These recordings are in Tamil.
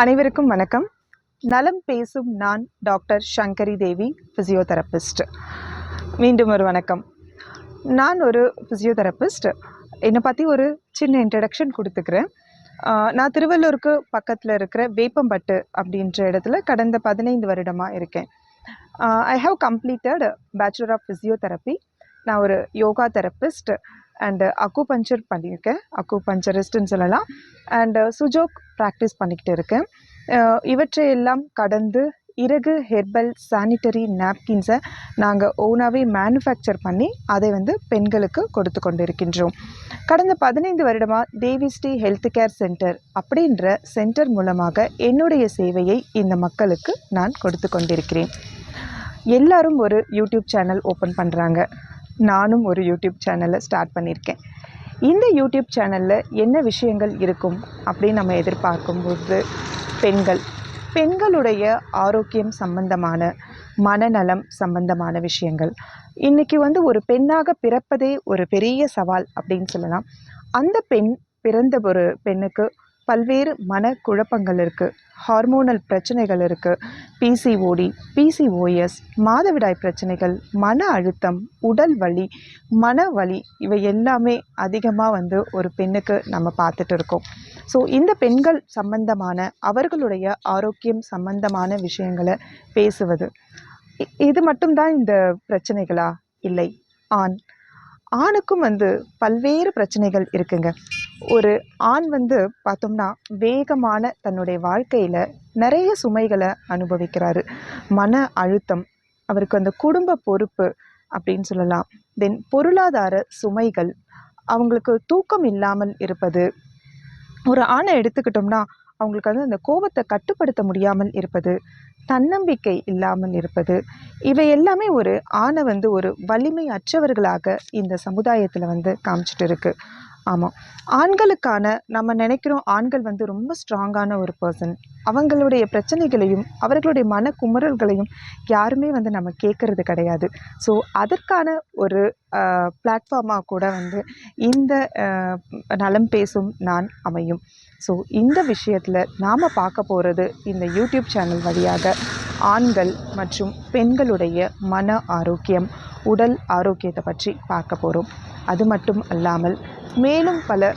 அனைவருக்கும் வணக்கம். நலம் பேசும் நான் டாக்டர் சங்கரி தேவி ஃபிசியோதெரபிஸ்ட் மீண்டும் ஒரு வணக்கம். நான் ஒரு ஃபிசியோதெரபிஸ்ட் என்னை பற்றி ஒரு சின்ன இன்ட்ரடக்ஷன் கொடுத்துக்கிறேன். நான் திருவள்ளூருக்கு பக்கத்தில் இருக்கிற வேப்பம்பட்டு அப்படின்ற இடத்துல கடந்த பதினைந்து வருடமாக இருக்கேன். I have completed bachelor of physiotherapy நான் ஒரு யோகா தெரபிஸ்ட் அண்டு அக்குபஞ்சர் பண்ணியிருக்கேன். அக்குபஞ்சரிஸ்ட்னு சொல்லலாம். அண்டு சுஜோக் ப்ராக்டிஸ் பண்ணிக்கிட்டு இருக்கேன். இவற்றையெல்லாம் கடந்து இறகு ஹெர்பல் சானிட்டரி நாப்கின்ஸை நாங்கள் ஓனாகவே மேனுஃபேக்சர் பண்ணி அதை வந்து பெண்களுக்கு கொடுத்து கொண்டு இருக்கின்றோம் கடந்த பதினைந்து வருடமாக தேவிஸ்ரீ ஹெல்த் கேர் சென்டர் அப்படின்ற சென்டர் மூலமாக என்னுடைய சேவையை இந்த மக்களுக்கு நான் கொடுத்து கொண்டிருக்கிறேன். எல்லாரும் ஒரு யூடியூப் சேனல் ஓப்பன் பண்ணுறாங்க நானும் ஒரு யூடியூப் சேனலை ஸ்டார்ட் பண்ணியிருக்கேன் இந்த யூடியூப் சேனலில் என்ன விஷயங்கள் இருக்கும் அப்படின்னு நம்ம எதிர்பார்க்கும்போது பெண்கள். பெண்களுடைய ஆரோக்கியம் சம்பந்தமான மனநலம் சம்பந்தமான விஷயங்கள். இன்றைக்கி வந்து ஒரு பெண்ணாக பிறப்பதே ஒரு பெரிய சவால் அப்படின்னு சொல்லலாம். அந்த பெண் பிறந்த ஒரு பெண்ணுக்கு பல்வேறு மன குழப்பங்கள் இருக்குது ஹார்மோனல் பிரச்சனைகள் இருக்குது பிசிஓடி பிசிஓஎஸ் மாதவிடாய் பிரச்சனைகள் மன அழுத்தம் உடல் வலி மன வலி இவை எல்லாமே அதிகமாக வந்து ஒரு பெண்ணுக்கு நம்ம பார்த்துட்டு இருக்கோம். ஸோ இந்த பெண்கள் சம்பந்தமான அவர்களுடைய ஆரோக்கியம் சம்பந்தமான விஷயங்களை பேசுவது. இது மட்டும்தான் இந்த பிரச்சனைகளா? இல்லை. ஆண். ஆணுக்கும் வந்து பல்வேறு பிரச்சனைகள் இருக்குங்க. ஒரு ஆண் வந்து பார்த்தோம்னா வேகமான தன்னுடைய வாழ்க்கையில் நிறைய சுமைகளை அனுபவிக்கிறாரு. மன அழுத்தம் அவருக்கு அந்த குடும்ப பொறுப்பு அப்படின்னு சொல்லலாம். தென் பொருளாதார சுமைகள் அவங்களுக்கு தூக்கம் இல்லாமல் இருப்பது. ஒரு ஆணை எடுத்துக்கிட்டோம்னா அவங்களுக்கு வந்து அந்த கோபத்தை கட்டுப்படுத்த முடியாமல் இருப்பது. தன்னம்பிக்கை இல்லாமல் இருப்பது. இவை எல்லாமே ஒரு ஆணை வந்து ஒரு வலிமை அற்றவர்களாக இந்த சமுதாயத்தில் வந்து காமிச்சிட்டு இருக்கு. ஆமாம் ஆண்களுக்கான நம்ம நினைக்கிறோம் ஆண்கள் வந்து ரொம்ப ஸ்ட்ராங்கான ஒரு பர்சன் அவங்களுடைய பிரச்சனைகளையும் அவர்களுடைய மன குமுறல்களையும் யாருமே வந்து நம்ம கேட்கறது கிடையாது. ஸோ அதற்கான ஒரு பிளாட்ஃபார்மாக கூட வந்து இந்த நலம் பேசும் நான் அமையும். ஸோ இந்த விஷயத்தில் நாம் பார்க்க போகிறது இந்த யூடியூப் சேனல் வழியாக ஆண்கள் மற்றும் பெண்களுடைய மன ஆரோக்கியம் உடல் ஆரோக்கியத்தை பற்றி பார்க்க போகிறோம் அது மட்டும் அல்லாமல் மேலும் பல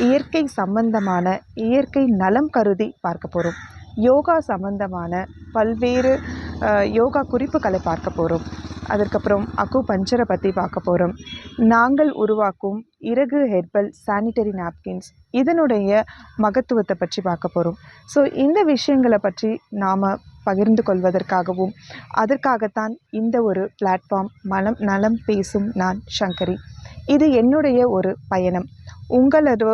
இயற்கை சம்பந்தமான இயற்கை நலம் கருதி பார்க்க போகிறோம் யோகா சம்பந்தமான பல்வேறு யோகா குறிப்புகளை பார்க்க போகிறோம் அதற்கப்புறம் அக்கு பஞ்சரை பற்றி பார்க்க போகிறோம் நாங்கள் உருவாக்கும் இறகு ஹெர்பல் சானிட்டரி நாப்கின்ஸ் இதனுடைய மகத்துவத்தை பற்றி பார்க்க போகிறோம் ஸோ இந்த விஷயங்களை பற்றி நாம் பகிர்ந்து கொள்வதற்காகவும். அதற்காகத்தான் இந்த ஒரு பிளாட்ஃபார்ம் மனம் நலம் பேசும் நான் சங்கரி. இது என்னுடைய ஒரு பயணம். உங்களது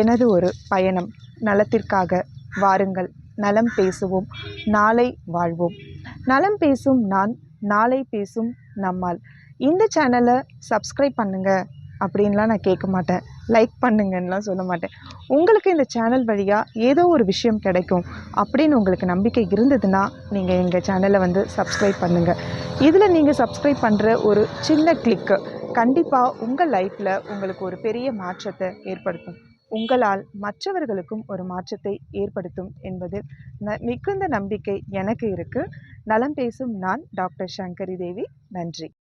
எனது ஒரு பயணம். நலத்திற்காக வாருங்கள். நலம் பேசுவோம். நாளை வாழ்வோம். நலம் பேசும் நான் நாளை பேசும் நம்மால். இந்த சேனலை சப்ஸ்கிரைப் பண்ணுங்க. அப்படின்லாம் நான் கேட்க மாட்டேன். லைக் பண்ணுங்கன்னுலாம் சொல்ல மாட்டேன். உங்களுக்கு இந்த சேனல் வழியாக ஏதோ ஒரு விஷயம் கிடைக்கும் அப்படின்னு உங்களுக்கு நம்பிக்கை இருந்ததுன்னா நீங்கள் எங்கள் சேனலை வந்து சப்ஸ்கிரைப் பண்ணுங்கள் இதில் நீங்கள் சப்ஸ்கிரைப் பண்ணுற ஒரு சின்ன கிளிக்கு கண்டிப்பாக உங்கள் லைஃப்பில் உங்களுக்கு ஒரு பெரிய மாற்றத்தை ஏற்படுத்தும். உங்களால் மற்றவர்களுக்கும் ஒரு மாற்றத்தை ஏற்படுத்தும் என்பதில் ந மிகுந்த நம்பிக்கை எனக்கு இருக்குது நலம் பேசும் நான் டாக்டர் சங்கரி தேவி நன்றி.